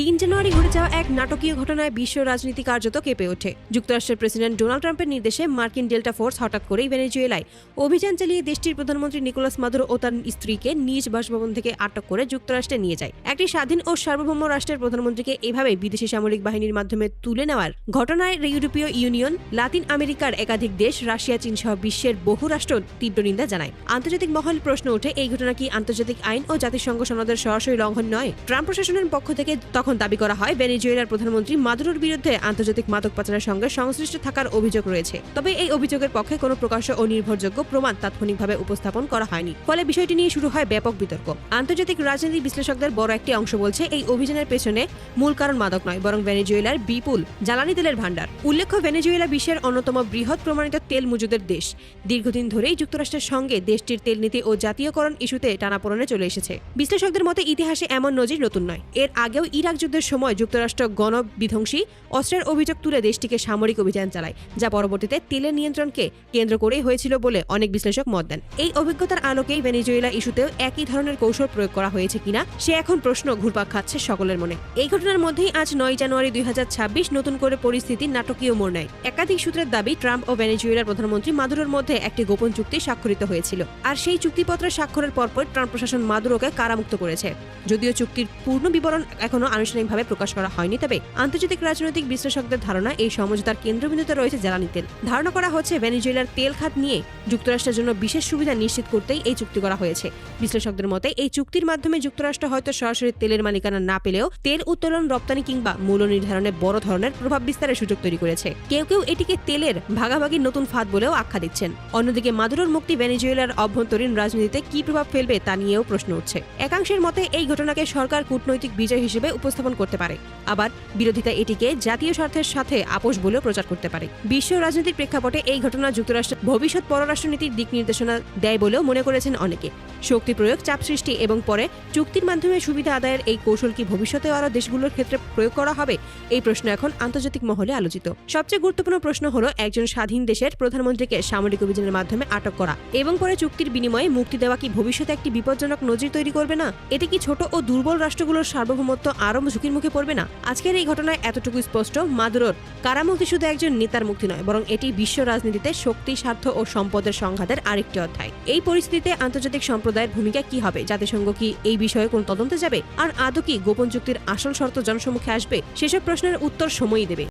তিন জানুয়ারি ঘটে যাওয়া এক নাটকীয় ঘটনায় বিশ্ব রাজনীতি কার্যত কেঁপে ওঠে। যুক্তরাষ্ট্রের প্রেসিডেন্ট ডোনাল্ড ট্রাম্পের নির্দেশে মার্কিন ডেল্টা ফোর্স হঠাৎ করেই ভেনেজুয়েলায় অভিযান চালিয়ে দেশটির প্রধানমন্ত্রী নিকোলাস মাদুরো ও তার স্ত্রীকে নিজ বাসভবন থেকে আটক করে যুক্তরাষ্ট্রে নিয়ে যায়। একটি স্বাধীন ও সার্বভৌম রাষ্ট্রের প্রধানমন্ত্রীকে এভাবে বিদেশি সামরিক বাহিনীর মাধ্যমে তুলে নেওয়ার ঘটনায় ইউরোপীয় ইউনিয়ন, লাতিন আমেরিকার একাধিক দেশ, রাশিয়া, চীন সহ বিশ্বের বহু রাষ্ট্র তীব্র নিন্দা জানায়। আন্তর্জাতিক মহল প্রশ্ন ওঠে, এই ঘটনা কি আন্তর্জাতিক আইন ও জাতিসংঘ সনদের সরাসরি লঙ্ঘন নয়? ট্রাম্প প্রশাসনের পক্ষ থেকে তখন দাবি করা হয়, ভেনেজুয়েলার প্রধানমন্ত্রী মাদুরোর বিরুদ্ধে আন্তর্জাতিক মাদক পাচারের সঙ্গে সংশ্লিষ্ট থাকার অভিযোগ রয়েছে। তবে এই অভিযোগের পক্ষে কোনো প্রকাশ্য ও নির্ভরযোগ্য প্রমাণ তাৎক্ষণিকভাবে উপস্থাপন করা হয়নি। ফলে বিষয়টি নিয়ে শুরু হয় ব্যাপক বিতর্ক। আন্তর্জাতিক রাজনীতি বিশ্লেষকদের বড় একটি অংশ বলছে, এই অভিযানের পেছনে মূল কারণ মাদক নয়, বরং ভেনেজুয়েলার বিপুল, জ্বালানি তেলের ভাণ্ডার। উল্লেখ্য, ভেনেজুয়েলা বিশ্বের অন্যতম বৃহৎ প্রমাণিত তেল মজুদের দেশ। দীর্ঘদিন ধরেই যুক্তরাষ্ট্রের সঙ্গে দেশটির তেল নীতি ও জাতীয়করণ ইস্যুতে টানাপোড়নে চলে এসেছে। বিশ্লেষকদের মতে, ইতিহাসে এমন নজির নতুন নয়। এর আগেও ইরাক যুদ্ধের সময় যুক্তরাষ্ট্র গণবিধ্বংসী অস্ত্রের অভিযোগ তুলে দেশটিকে সামরিক অভিযান চালায়, যা পরবর্তীতে তেলের নিয়ন্ত্রণকে কেন্দ্র করেই হয়েছিল বলে অনেক বিশ্লেষক মত দেন। এই অভিজ্ঞতার আলোকেই ভেনেজুয়েলা ইস্যুতেও একই ধরনের কৌশল প্রয়োগ করা হয়েছে কিনা, সে এখন প্রশ্ন ঘুরপাক খাচ্ছে সকলের মনে। এই ঘটনার মধ্যেই আজ নয় জানুয়ারি দুই হাজার ছাব্বিশ নতুন করে পরিস্থিতি নাটকীয় মোড় নেয়। একাধিক সূত্রের দাবি, ট্রাম্প ও ভেনেজুয়েলার প্রধানমন্ত্রী মাদুরোর মধ্যে একটি গোপন চুক্তি স্বাক্ষরিত হয়েছিল। আর সেই চুক্তিপত্র স্বাক্ষরের পরপর ট্রাম্প প্রশাসন মাদুরোকে কারামুক্ত করেছে। যদিও চুক্তির পূর্ণ বিবরণ এখনও আনুষ্ঠানিকভাবে প্রকাশ করা হয়নি, তবে আন্তর্জাতিক রাজনৈতিক বিশ্লেষকদের ধারণা এই সমঝোতার কেন্দ্রবিন্দুতে রয়েছে জ্বালানি তেল ধারণা করা হচ্ছে ভেনেজুয়েলার তেল খাত নিয়ে যুক্তরাষ্ট্রের জন্য বিশেষ সুবিধা নিশ্চিত করতেই এই চুক্তি করা হয়েছে। বিশ্লেষকদের মতে, এই চুক্তির মাধ্যমে যুক্তরাষ্ট্র হয়তো সরাসরি তেলের মালিকানা না পেলেও তেল উত্তোলন, রপ্তানি কিংবা মূল্য নির্ধারণে বড় ধরনের প্রভাব বিস্তারের সুযোগ তৈরি করেছে। কেউ কেউ এটিকে তেলের ভাগাভাগির নতুন ফাঁদ বলেও আখ্যা দিচ্ছেন। অন্যদিকে মাদুরোর মুক্তি ভেনেজুয়েলার অভ্যন্তরীণ রাজনীতিতে কি প্রভাব ফেলবে তা নিয়েও প্রশ্ন উঠছে। একাংশের মতে, এই ঘটনাকে সরকার কূটনৈতিক বিজয় হিসেবে উপস্থাপন করতে পারে। আবার বিরোধিতা এটিকে জাতীয় স্বার্থের সাথে আপোষ বলেও প্রচার করতে পারে। বিশ্ব রাজনৈতিক প্রেক্ষাপটে এই ঘটনা যুক্তরাষ্ট্রের ভবিষ্যৎ পররাষ্ট্রনীতির দিক নির্দেশনা দেয় বলেও মনে করেছেন অনেকে। শক্তি প্রয়োগ, চাপ সৃষ্টি এবং পরে চুক্তির মাধ্যমে সুবিধা আদায়ের এই কৌশল কি ভবিষ্যতে আরও দেশগুলোর ক্ষেত্রে প্রয়োগ করা হবে? এই প্রশ্ন এখন আন্তর্জাতিক মহলে আলোচিত। সবচেয়ে গুরুত্বপূর্ণ প্রশ্ন হলো, একজন স্বাধীন দেশের প্রধানমন্ত্রীকে সামরিক অভিযানের মাধ্যমে আটক করা এবং পরে চুক্তির বিনিময়ে মুক্তি দেওয়া কি ভবিষ্যতে একটি বিপজ্জনক নজির তৈরি করবে না? এতে কি ছোট ও দুর্বল রাষ্ট্রগুলোর সার্বভৌমত্ব আরও ঝুঁকির মুখে পড়বে না? আজকের এই ঘটনায় এতটুকু স্পষ্ট, মাদুরোর কারামুক্তি শুধু একজন নেতার মুক্তি নয়, বরং এটি বিশ্ব রাজনীতিতে শক্তি, স্বার্থ ও সম্পদের সংঘাতের আরেকটি অধ্যায়। এই পরিস্থিতিতে আন্তর্জাতিক সম্প্রদায়ের ভূমিকা কি হবে? জাতিসংঘ কি এই বিষয়ে কোন তদন্তে যাবে? আর আদৌ কি গোপন চুক্তির আসল শর্ত জনসম্মুখে আসবে? সেসব প্রশ্নের উত্তর সময়ই দেবে।